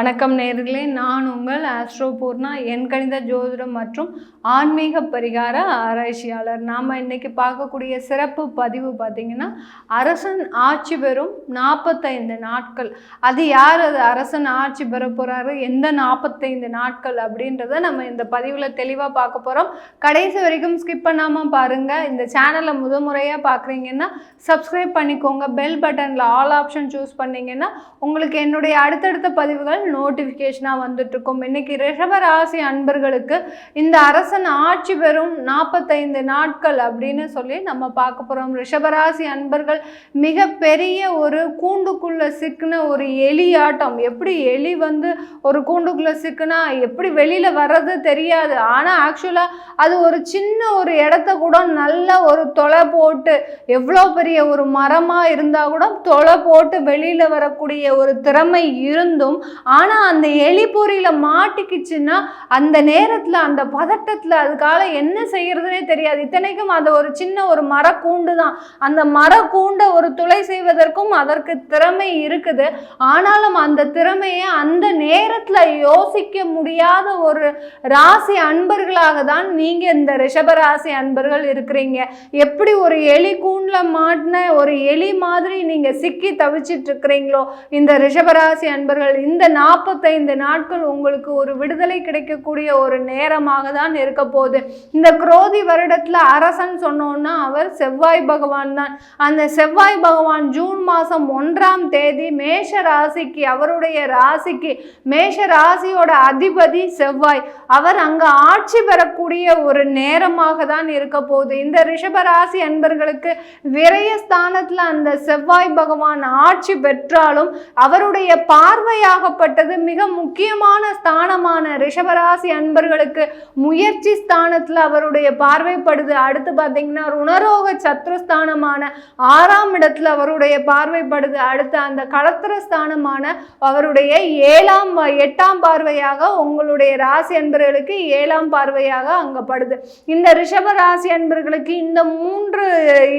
வணக்கம் நேர்களே. நான் உங்கள் ஆஸ்ட்ரோபூர்ணா என் கணித ஜோதிடம் மற்றும் ஆன்மீக பரிகார ஆராய்ச்சியாளர். நாம் இன்றைக்கி பார்க்கக்கூடிய சிறப்பு பதிவு பார்த்திங்கன்னா அரசன் ஆட்சி பெறும் நாற்பத்தைந்து நாட்கள். அது யார்? அது அரசன் ஆட்சி பெற போகிறாரு எந்த நாற்பத்தைந்து நாட்கள் அப்படின்றத நம்ம இந்த பதிவில் தெளிவாக பார்க்க போகிறோம் கடைசி வரைக்கும் ஸ்கிப் பண்ணாமல் பாருங்கள் இந்த சேனலை முத முறையாக பார்க்குறீங்கன்னா சப்ஸ்கிரைப் பண்ணிக்கோங்க. பெல் பட்டனில் ஆல் ஆப்ஷன் சூஸ் பண்ணிங்கன்னா உங்களுக்கு என்னுடைய அடுத்தடுத்த பதிவுகள் நோட்டிஃபிகேஷனாக வந்துட்டுருக்கும். இன்னைக்கு ரிஷபராசி அன்பர்களுக்கு இந்த அரசன் ஆட்சி பெறும் நாற்பத்தைந்து நாட்கள் அப்படின்னு சொல்லி நம்ம பார்க்க போகிறோம் ரிஷபராசி அன்பர்கள் மிகப்பெரிய ஒரு கூண்டுக்குள்ளே சிக்கின ஒரு எலி ஆட்டம் எப்படி எலி வந்து ஒரு கூண்டுக்குள்ளே சிக்குனா எப்படி வெளியில் வர்றது தெரியாது. ஆனால் ஆக்சுவலாக அது ஒரு சின்ன ஒரு இடத்த கூட நல்ல ஒரு தொலை போட்டு எவ்வளோ பெரிய ஒரு மரமாக இருந்தால் கூட தொலை போட்டு வெளியில் வரக்கூடிய ஒரு திறமை இருந்தும் ஆனால் அந்த எலிப்பொறியில் மாட்டிக்கிச்சுன்னா அந்த நேரத்தில் அந்த பதட்டத்தில் அதுக்காக என்ன செய்யறதுனே தெரியாது. இத்தனைக்கும் அது ஒரு சின்ன ஒரு மரக்கூண்டு தான். அந்த மரக்கூண்டை ஒரு துளை செய்வதற்கும் அதற்கு திறமை இருக்குது. ஆனாலும் அந்த திறமையை அந்த நேரத்தில் யோசிக்க முடியாத ஒரு ராசி அன்பர்களாக தான் நீங்கள் இந்த ரிஷபராசி அன்பர்கள் இருக்கிறீங்க. எப்படி ஒரு எலி கூண்டில் மாட்டின ஒரு எலி மாதிரி நீங்கள் சிக்கி தவிச்சிட்டு இருக்கிறீங்களோ இந்த ரிஷபராசி அன்பர்கள் இந்த நாற்பத்தைந்து நாட்கள் உங்களுக்கு ஒரு விடுதலை கிடைக்கக்கூடிய ஒரு நேரமாக தான் இருக்க போகுது. இந்த குரோதி வருடத்தில் அரசன் சொன்னோன்னா அவர் செவ்வாய் பகவான் தான். அந்த செவ்வாய் பகவான் ஜூன் மாதம் ஒன்றாம் தேதி மேஷ ராசிக்கு அவருடைய ராசிக்கு மேஷ ராசியோட அதிபதி செவ்வாய். அவர் அங்கே ஆட்சி பெறக்கூடிய ஒரு நேரமாக தான் இருக்க போகுது. இந்த ரிஷப ராசி அன்பர்களுக்கு விரயஸ்தானத்தில் அந்த செவ்வாய் பகவான் ஆட்சி பெற்றாலும் அவருடைய பார்வையாகப்பட்ட பார்வையாகப்பட்டது மிக முக்கியமான ஸ்தானமான ரிஷபராசி அன்பர்களுக்கு முயற்சி ஸ்தானத்தில் அவருடைய பார்வைப்படுது. அடுத்து பார்த்தீங்கன்னா ருணரோக சத்ருஸ்தானமான ஆறாம் இடத்துல அவருடைய பார்வைப்படுது. அடுத்து அந்த களத்திர ஸ்தானமான அவருடைய ஏழாம் எட்டாம் பார்வையாக உங்களுடைய ராசி அன்பர்களுக்கு ஏழாம் பார்வையாக அங்கே படுது இந்த ரிஷப ராசி அன்பர்களுக்கு இந்த மூன்று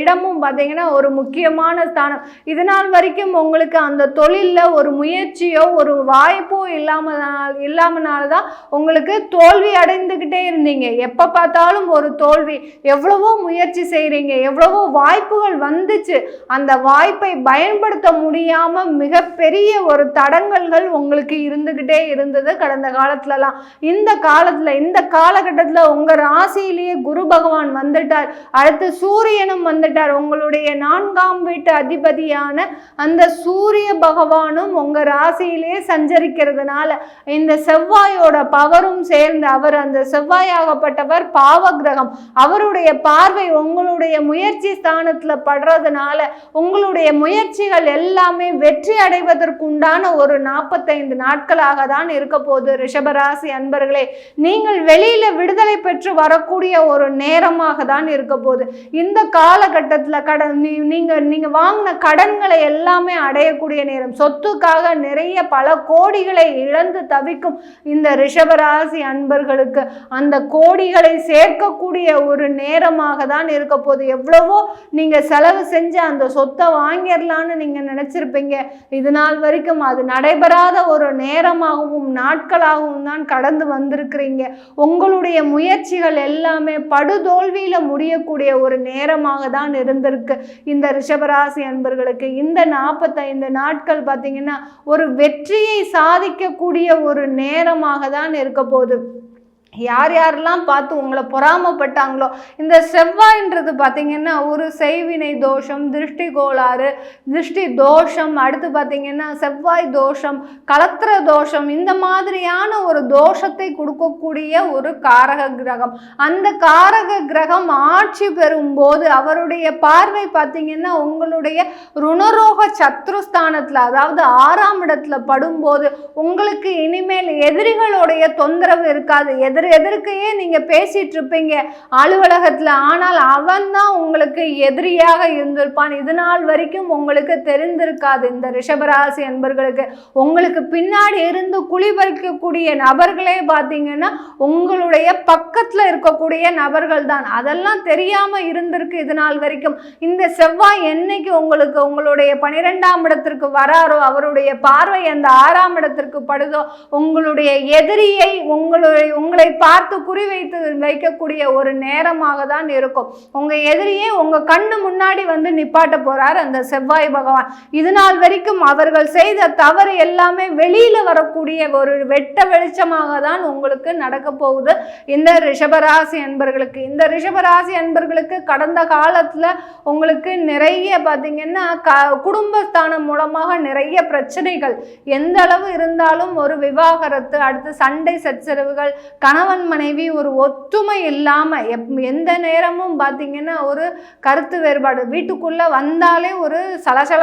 இடமும் பார்த்தீங்கன்னா ஒரு முக்கியமான ஸ்தானம். இது நாள் வரைக்கும் உங்களுக்கு அந்த தொழிலில் ஒரு முயற்சியோ ஒரு வாய்ப்பும் இல்லாமல் இல்லாமனால தான் உங்களுக்கு தோல்வி அடைந்துக்கிட்டே இருந்தீங்க. எப்போ பார்த்தாலும் ஒரு தோல்வி. எவ்வளவோ முயற்சி செய்கிறீங்க எவ்வளவோ வாய்ப்புகள் வந்துச்சு. அந்த வாய்ப்பை பயன்படுத்த முடியாமல் மிகப்பெரிய ஒரு தடங்கல்கள் உங்களுக்கு இருந்துக்கிட்டே இருந்தது கடந்த காலத்துலலாம். இந்த காலத்தில் இந்த காலகட்டத்தில் உங்கள் ராசியிலேயே குரு பகவான் வந்துட்டார். அடுத்து சூரியனும் வந்துட்டார். உங்களுடைய நான்காம் வீட்டு அதிபதியான அந்த சூரிய பகவானும் உங்கள் ராசியிலே சஞ்சரிக்கிறதுனால இந்த செவ்வாயோட பவரும் சேர்ந்து அவர் அந்த செவ்வாயாகப்பட்டவர் பாவ கிரகம் அவருடைய பார்வை உங்களுடைய முயற்சி ஸ்தானத்தில் படுறதுனால உங்களுடைய முயற்சிகள் எல்லாமே வெற்றி அடைவதற்குண்டான ஒரு நாற்பத்தைந்து நாட்களாக தான் இருக்க போகுது ரிஷபராசி அன்பர்களே. நீங்கள் வெளியில விடுதலை பெற்று வரக்கூடிய ஒரு நேரமாக தான் இருக்க போகுது. இந்த காலகட்டத்தில் கடன் நீ- நீங்க நீங்க வாங்கின கடன்களை எல்லாமே அடையக்கூடிய நேரம். சொத்துக்காக நிறைய பல கோடிகளை இழந்து தவிக்கும் இந்த ரிஷபராசி அன்பர்களுக்கு அந்த கோடிகளை சேர்க்கக்கூடிய ஒரு நேரமாக தான் இருக்க போது எவ்வளவோ நீங்க செலவு செஞ்சு அந்த சொத்தை வாங்கிடலான்னு நீங்க நினைச்சிருப்பீங்க. இது நாள் வரைக்கும் அது நடைபெறாத ஒரு நேரமாகவும் நாட்களாகவும் தான் கடந்து வந்திருக்கிறீங்க. உங்களுடைய முயற்சிகள் எல்லாமே படுதோல்வியில முடியக்கூடிய ஒரு நேரமாக தான் இருந்திருக்கு. இந்த ரிஷபராசி அன்பர்களுக்கு இந்த நாற்பத்தைந்து நாட்கள் பார்த்தீங்கன்னா ஒரு வெற்றியை சாதிக்கக்கூடிய ஒரு நேரமாக தான் இருக்க போகுது. யார் யாரெல்லாம் பார்த்து உங்களை பொறாமப்பட்டாங்களோ இந்த செவ்வாயின்றது பார்த்திங்கன்னா ஒரு செய்வினை தோஷம் திருஷ்டி கோளாறு திருஷ்டி தோஷம் அடுத்து பார்த்தீங்கன்னா செவ்வாய் தோஷம் கலத்திர தோஷம் இந்த மாதிரியான ஒரு தோஷத்தை கொடுக்கக்கூடிய ஒரு காரக கிரகம். அந்த காரக கிரகம் ஆட்சி பெறும்போது அவருடைய பார்வை பார்த்திங்கன்னா உங்களுடைய ருணரோக சத்ருஸ்தானத்தில் அதாவது ஆறாம் இடத்துல படும்போது உங்களுக்கு இனிமேல் எதிரிகளுடைய தொந்தரவு இருக்காது. எதிர் எதிர் எதிர்க்கையே நீங்க பேசிட்டு இருப்பீங்க. அலுவலகத்துல ஆனால் அவன் தான் உங்களுக்கு எதிரியாக இருந்திருப்பான். இது நாள் வரைக்கும் உங்களுக்கு தெரிந்திருக்காது இந்த ரிஷபராசி என்பர்களுக்கு. உங்களுக்கு பின்னாடி இருந்து குளிபறிக்கக்கூடிய நபர்களே பார்த்தீங்கன்னா உங்களுடைய பக்கத்துல இருக்கக்கூடிய நபர்கள் தான். அதெல்லாம் தெரியாம இருந்திருக்கு இது நாள் வரைக்கும். இந்த செவ்வாய் என்னைக்கு உங்களுக்கு உங்களுடைய பனிரெண்டாம் இடத்திற்கு வராரோ அவருடைய பார்வை அந்த ஆறாம் இடத்திற்கு படுதோ உங்களுடைய எதிரியை உங்களுடைய உங்களை பார்த்து குறிவைத்து வைக்கக்கூடிய ஒரு நேரமாக தான் இருக்கும். உங்கள் எதிரியே உங்க கண்ணு முன்னாடி வந்து நிப்பாட்ட போகிறார் அந்த செவ்வாய் பகவான். இது நாள் வரைக்கும் அவர்கள் செய்த தவறு எல்லாமே வெளியில வரக்கூடிய ஒரு வெட்ட வெளிச்சமாக தான் உங்களுக்கு நடக்க போகுது. இந்த ரிஷபராசி அன்பர்களுக்கு இந்த ரிஷபராசி அன்பர்களுக்கு கடந்த காலத்தில் உங்களுக்கு நிறைய பார்த்தீங்கன்னா க குடும்பஸ்தானம் மூலமாக நிறைய பிரச்சனைகள். எந்த அளவு இருந்தாலும் ஒரு விவாகரத்து அடுத்து சண்டை சச்சரவுகள் கணவன் மனைவி ஒரு ஒற்றுமை இல்லாமல் எப் எந்த நேரமும் பார்த்திங்கன்னா ஒரு கருத்து வேறுபாடு. வீட்டுக்குள்ளே வந்தாலே ஒரு சலசல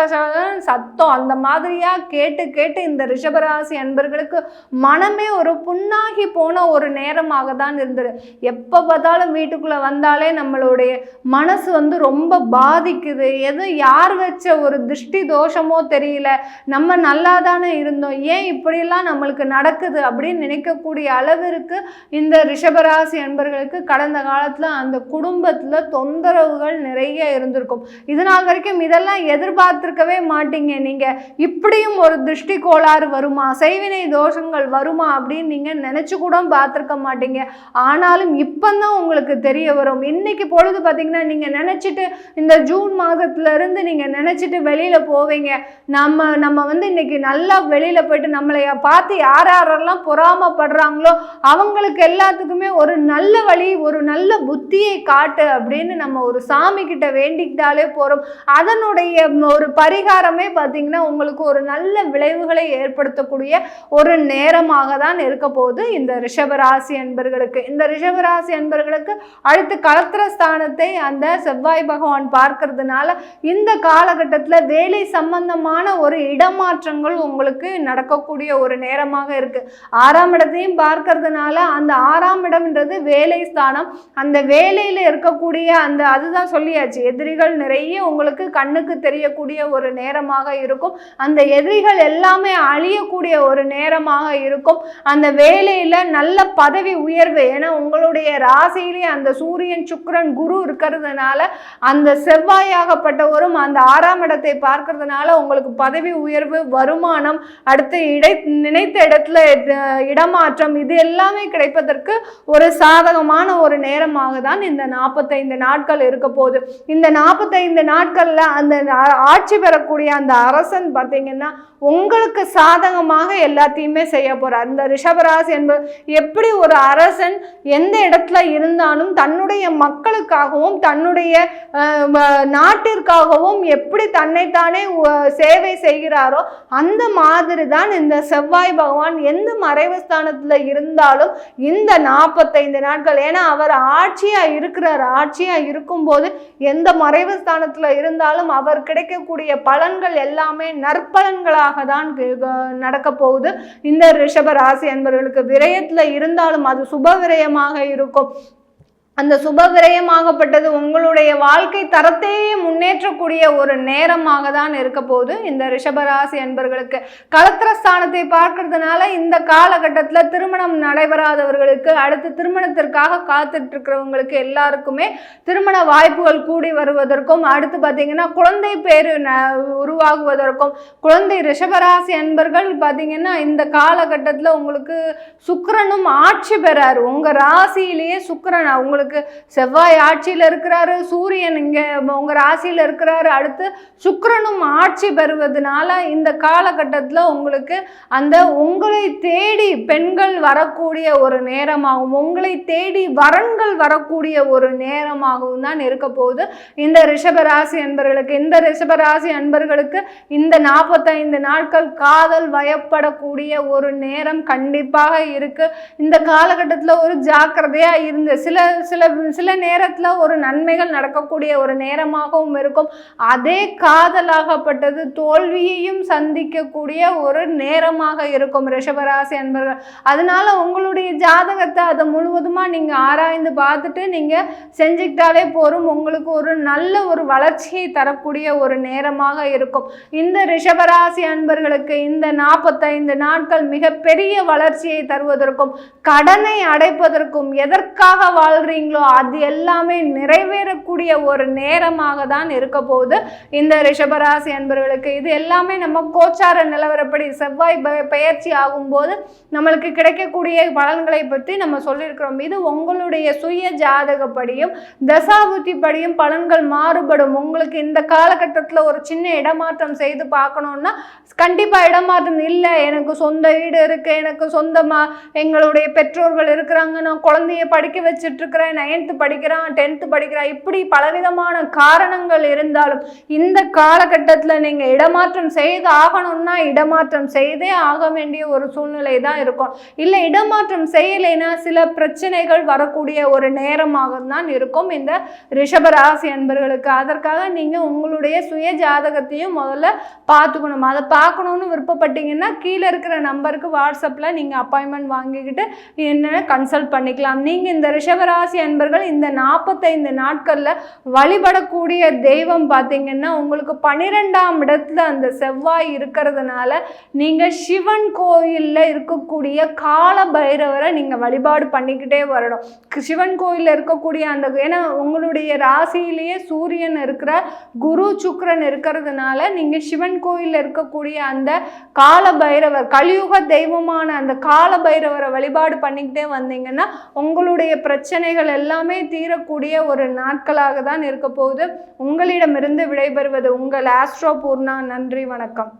சத்தம். அந்த மாதிரியாக கேட்டு கேட்டு இந்த ரிஷபராசி அன்பர்களுக்கு மனமே ஒரு புண்ணாகி போன ஒரு நேரமாக தான் இருந்தது. எப்போ பார்த்தாலும் வீட்டுக்குள்ளே வந்தாலே நம்மளுடைய மனசு வந்து ரொம்ப பாதிக்குது. எது யார் வச்ச ஒரு திருஷ்டி தோஷமோ தெரியல. நம்ம நல்லா தானே இருந்தோம். ஏன் இப்படிலாம் நம்மளுக்கு நடக்குது அப்படின்னு நினைக்கக்கூடிய அளவிற்கு இந்த ரிஷபராசி அன்பர்களுக்கு கடந்த காலத்தில் அந்த குடும்பத்தில் தொந்தரவுகள் நிறைய இருந்திருக்கும். இது நாள் வரைக்கும் இதெல்லாம் எதிர்பார்த்துருக்கவே மாட்டீங்க நீங்கள் இப்படியும் ஒரு திருஷ்டி கோளாறு வருமா? செய்வினை தோஷங்கள் வருமா? அப்படின்னு நீங்கள் நினச்சி கூட பார்த்துருக்க மாட்டீங்க. ஆனாலும் இப்போதான் உங்களுக்கு தெரிய வரும். இன்னைக்கு பொழுது பார்த்தீங்கன்னா நீங்கள் நினச்சிட்டு இந்த ஜூன் மாதத்துல இருந்து நீங்கள் நினச்சிட்டு வெளியில் போவீங்க. நம்ம நம்ம வந்து இன்னைக்கு நல்லா வெளியில் போயிட்டு நம்மளை பார்த்து யார் யாரெல்லாம் பொறாமப்படுறாங்களோ அவங்களுக்கு எல்லாத்துக்குமே ஒரு நல்ல வழி ஒரு நல்ல புத்தியை காட்டு அப்படின்னு நம்ம ஒரு சாமி கிட்ட வேண்டிக்கிட்டாலே போகிறோம் அதனுடைய ஒரு பரிகாரமே பார்த்திங்கன்னா உங்களுக்கு ஒரு நல்ல விளைவுகளை ஏற்படுத்தக்கூடிய ஒரு நேரமாக தான் இருக்க போகுது இந்த ரிஷபராசி அன்பர்களுக்கு. இந்த ரிஷபராசி அன்பர்களுக்கு அடுத்து கலத்திர ஸ்தானத்தை அந்த செவ்வாய் பகவான் பார்க்கறதுனால இந்த காலகட்டத்தில் வேலை சம்பந்தமான ஒரு இடமாற்றங்கள் உங்களுக்கு நடக்கக்கூடிய ஒரு நேரமாக இருக்கு. ஆறாம் இடத்தையும் பார்க்கறதுனால அந்த அந்த ஆறாம் இடம்ன்றது வேலை ஸ்தானம். அந்த வேலையில் இருக்கக்கூடிய அந்த அதுதான் சொல்லியாச்சு எதிரிகள் நிறைய உங்களுக்கு கண்ணுக்கு தெரியக்கூடிய ஒரு நேரமாக இருக்கும். அந்த எதிரிகள் எல்லாமே அழியக்கூடிய ஒரு நேரமாக இருக்கும். அந்த வேலையில் நல்ல பதவி உயர்வு ஏன்னா உங்களுடைய ராசியிலேயே அந்த சூரியன் சுக்கரன் குரு இருக்கிறதுனால அந்த செவ்வாயாகப்பட்டவரும் அந்த ஆறாம் இடத்தை பார்க்கறதுனால உங்களுக்கு பதவி உயர்வு வருமானம் அடுத்து இடை நினைத்த இடத்துல இடமாற்றம் இது எல்லாமே கிடைப்பதற்கு ஒரு சாதகமான ஒரு நேரமாக தான் இந்த நாற்பத்தைந்து நாட்கள் இருக்க போகுது. இந்த நாற்பத்தைந்து நாட்களில் அந்த ஆட்சி பெறக்கூடிய அந்த அரசன் பார்த்தீங்கன்னா உங்களுக்கு சாதகமாக எல்லாத்தையுமே செய்ய போகிறார் இந்த ரிஷபராசி என்பது எப்படி ஒரு அரசன் எந்த இடத்துல இருந்தாலும் தன்னுடைய மக்களுக்காகவும் தன்னுடைய நாட்டிற்காகவும் எப்படி தன்னைத்தானே சேவை செய்கிறாரோ அந்த மாதிரி தான் இந்த செவ்வாய் பகவான் எந்த மறைவு ஸ்தானத்தில் இருந்தாலும் இந்த நாற்பத்தைந்து நாட்கள் ஏன்னா அவர் ஆட்சியாக இருக்கிறார் ஆட்சியாக இருக்கும்போது எந்த மறைவு ஸ்தானத்தில் இருந்தாலும் அவர் கிடைக்கக்கூடிய பலன்கள் எல்லாமே நற்பலன்களாக தான் நடக்க போகுது. இந்த ரிஷப ராசி என்பவர்களுக்கு விரயத்தில் இருந்தாலும் அது சுப விரயமாக இருக்கும். அந்த சுப விரயமாகப்பட்டது உங்களுடைய வாழ்க்கை தரத்தையே முன்னேற்றக்கூடிய ஒரு நேரமாக தான் இருக்க போகுது. இந்த ரிஷபராசி அன்பர்களுக்கு கலத்திரஸ்தானத்தை பார்க்கறதுனால இந்த காலகட்டத்தில் திருமணம் நடைபெறாதவர்களுக்கு அடுத்து திருமணத்திற்காக காத்துட்டு இருக்கிறவங்களுக்கு எல்லாருக்குமே திருமண வாய்ப்புகள் கூடி வருவதற்கும் அடுத்து பார்த்தீங்கன்னா குழந்தை பேர் ந- உருவாகுவதற்கும் குழந்தை ரிஷபராசி அன்பர்கள் பார்த்தீங்கன்னா இந்த காலகட்டத்தில் உங்களுக்கு சுக்கரனும் ஆட்சி பெறார். உங்கள் ராசியிலேயே உங்களுக்கு உங்களுக்கு செவ்வாய் ஆட்சியில் இருக்கிறாரு சூரியன் இங்கே உங்க ராசியில் இருக்கிறாரு. அடுத்து சுக்கரனும் ஆட்சி பெறுவதனால இந்த காலகட்டத்தில் உங்களுக்கு அந்த உங்களை தேடி பெண்கள் வரக்கூடிய ஒரு நேரமாகவும் உங்களை தேடி வரன்கள் வரக்கூடிய ஒரு நேரமாகவும் தான் இருக்க போகுது. இந்த ரிஷபராசி அன்பர்களுக்கு இந்த ரிஷபராசி அன்பர்களுக்கு இந்த நாற்பத்தைந்து நாட்கள் காதல் வயப்படக்கூடிய ஒரு நேரம் கண்டிப்பாக இருக்கு. இந்த காலகட்டத்தில் ஒரு ஜாக்கிரதையா இருந்த சில சில சில சில நேரத்தில் ஒரு நன்மைகள் நடக்கக்கூடிய ஒரு நேரமாகவும் இருக்கும். அதே காதலாகப்பட்டது தோல்வியையும் சந்திக்கக்கூடிய ஒரு நேரமாக இருக்கும் ரிஷபராசி அன்பர்கள். அதனால உங்களுடைய ஜாதகத்தை அதை முழுவதுமாக நீங்கள் ஆராய்ந்து பார்த்துட்டு நீங்கள் செஞ்சுக்கிட்டாலே போதும். உங்களுக்கு ஒரு நல்ல ஒரு வளர்ச்சியை தரக்கூடிய ஒரு நேரமாக இருக்கும். இந்த ரிஷபராசி அன்பர்களுக்கு இந்த நாற்பத்தைந்து நாட்கள் மிகப்பெரிய வளர்ச்சியை தருவதற்கும் கடனை அடைப்பதற்கும் எதற்காக வாழ்றீங்களோ அது எல்லாமே நிறைவேறக்கூடிய ஒரு நேரமாக தான் இருக்க போகுது. இந்த ரிஷபராசி அன்பர்களுக்கு இது எல்லாமே நம்ம கோச்சார நிலவரப்படி செவ்வாய் பயிற்சி ஆகும்போது நம்மளுக்கு கிடைக்கக்கூடிய பலன்களை பற்றி நம்ம சொல்லியிருக்கிறோம். இது உங்களுடைய சுய ஜாதகப்படியும் தசாபுத்தி படியும் பலன்கள் மாறுபடும். உங்களுக்கு இந்த காலகட்டத்தில் ஒரு சின்ன இடமாற்றம் செய்து பார்க்கணுன்னா கண்டிப்பாக இடமாற்றம் இல்லை. எனக்கு சொந்த வீடு இருக்கு எனக்கு சொந்தமாக எங்களுடைய பெற்றோர்கள் இருக்கிறாங்க நான் குழந்தைய படிக்க வச்சுட்டு இருக்கிறேன் நைன்த்து படிக்கிறான் டென்த்து படிக்கிறான். இப்படி பலவிதமான காரணங்கள் இருந்தாலும் இந்த காலகட்டத்தில் நீங்கள் இடமாற்றம் செய்து ஆகணும்னா இடமாற்றம் செய்தே ஆக வேண்டிய ஒரு சூழ்நிலை தான் இருக்கும். இல்லை இடமாற்றம் செய்யலைன்னா சில பிரச்சனைகள் வரக்கூடிய ஒரு நேரமாக தான் இருக்கும் இந்த ரிஷபராசி அன்பர்களுக்கு. அதற்காக நீங்கள் உங்களுடைய சுய ஜாதகத்தையும் முதல்ல பார்த்துக்கணும். அதை பார்க்கணுன்னு விருப்பப்பட்டீங்கன்னா கீழே இருக்கிற நம்பருக்கு வாட்ஸ்அப்பில் நீங்கள் அப்பாயின்மெண்ட் வாங்கிக்கிட்டு என்ன கன்சல்ட் பண்ணிக்கலாம். நீங்கள் இந்த ரிஷபராசி அன்பர்கள் இந்த நாற்பத்தைந்து நாட்களில் வழிபடக்கூடிய தெய்வம் பார்த்தீங்கன்னா உங்களுக்கு பன்னிரெண்டாம் இடத்துல அந்த செவ்வாய் இருக்கிறதுனால நீங்கள் சிவன் கோயிலில் இருக்கக்கூடிய கால பைரவரை நீங்கள் வழிபாடு பண்ணிக்கிட்டே வரணும். சிவன் கோயிலில் இருக்கக்கூடிய அந்த ஏன்னா உங்களுடைய ராசியிலேயே சூரியன் இருக்கிற குரு சுக்கரன் இருக்கிறதுனால நீங்கள் சிவன் கோயிலில் இருக்கக்கூடிய அந்த கால பைரவர் கலியுக தெய்வமான அந்த கால பைரவரை வழிபாடு பண்ணிக்கிட்டே வந்தீங்கன்னா உங்களுடைய பிரச்சனைகள் பிரச்சனைகள் எல்லாமே தீரக்கூடிய ஒரு நாட்களாக தான் இருக்க போகுது. உங்களிடமிருந்து விடைபெறுவது உங்கள் ஆஸ்ட்ரோ பூர்ணா. நன்றி வணக்கம்.